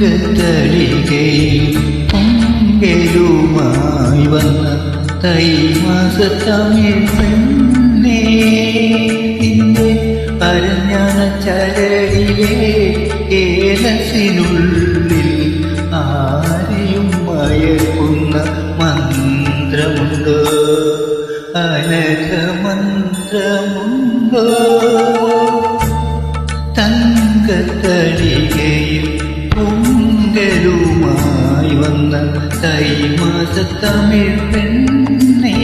തങ്കത്തളികയിൽ പൊങ്കലുമായി വന്ന തൈമാസ തമിഴ് പെണ്ണേ നിന്റെ അരഞ്ഞാണ ചരടിലെ ഏലസിനുള്ളിൽ ആരെയും മയക്കുന്ന മന്ത്രമുണ്ടോ. അനഘമന്ത്രമുണ്ടോ. തങ്കത്തടികയിൽ വന്ന തൈമാസ தமிழ் பெண்ணே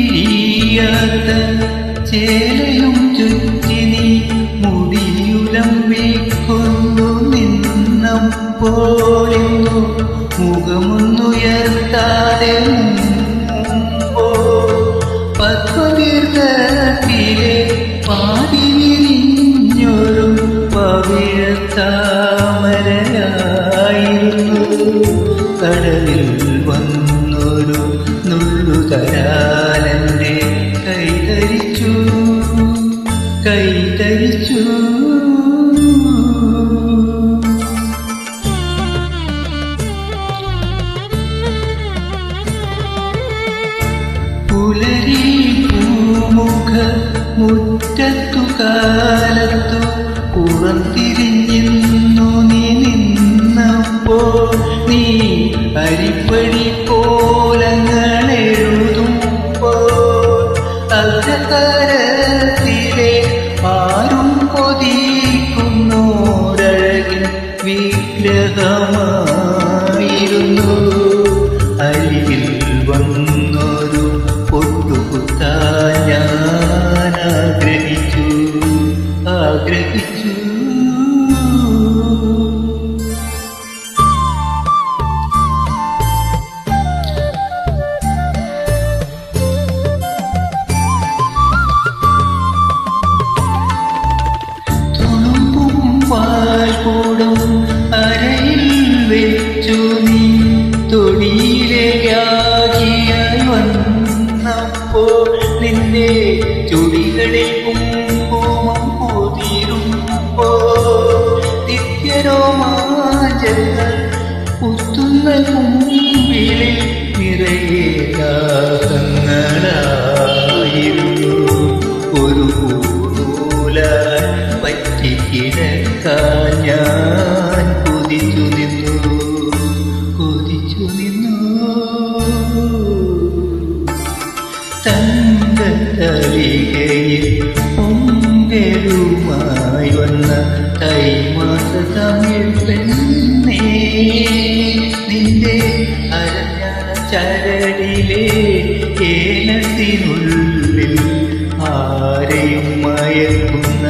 മുങ്ങിപ്പിരിയാത്ത ചേലയും ചുറ്റിനി നീ മുടിയുലം വീക്കൊന്നു നിന്നപ്പോഴെന്നു മുഖമൊന്നുയർത്താതെ പവിഴത്താമരയായിരുന്നു കടലിൽ വന്നൊരു നുള്ളു തരാലെന്നെ കൈതരിച്ചു. കൈതരിച്ചു. പുലരി പൂമുഖ മുറ്റത്തു കാലത്തു പുറംതിരിഞ്ഞിന്നു നീ നിന്നപ്പോൾ നീ അരിപ്പടി കോലങ്ങളെഴുതുമ്പോൾ പാൽക്കൂടും അരയിൽ വെച്ചു നീ. തൊടിയിലേക്കാകിയായി വന്നപ്പോൾ നിന്റെ ചുടികളിൽ കുങ്കുമം പൊതിരുമ്പോൾ നിത്യരോമാചങ്ങൾ കുത്തുന്ന കുമ്പിളിൽ നിറയെ പറ്റിക്കിടക്കാൻ ഞാൻ കുതിച്ചു നിന്നു കുതിച്ചു നിന്നു. തങ്കത്തലികയിൽ പൊങ്കരുമായി വന്ന കൈമാസ തമിഴ് പെണ്ണേ നിന്റെ അരഞ്ഞാണ ചരടിലെ ഏലത്തിനുള്ളിൽ ആരെയും മയക്കുന്ന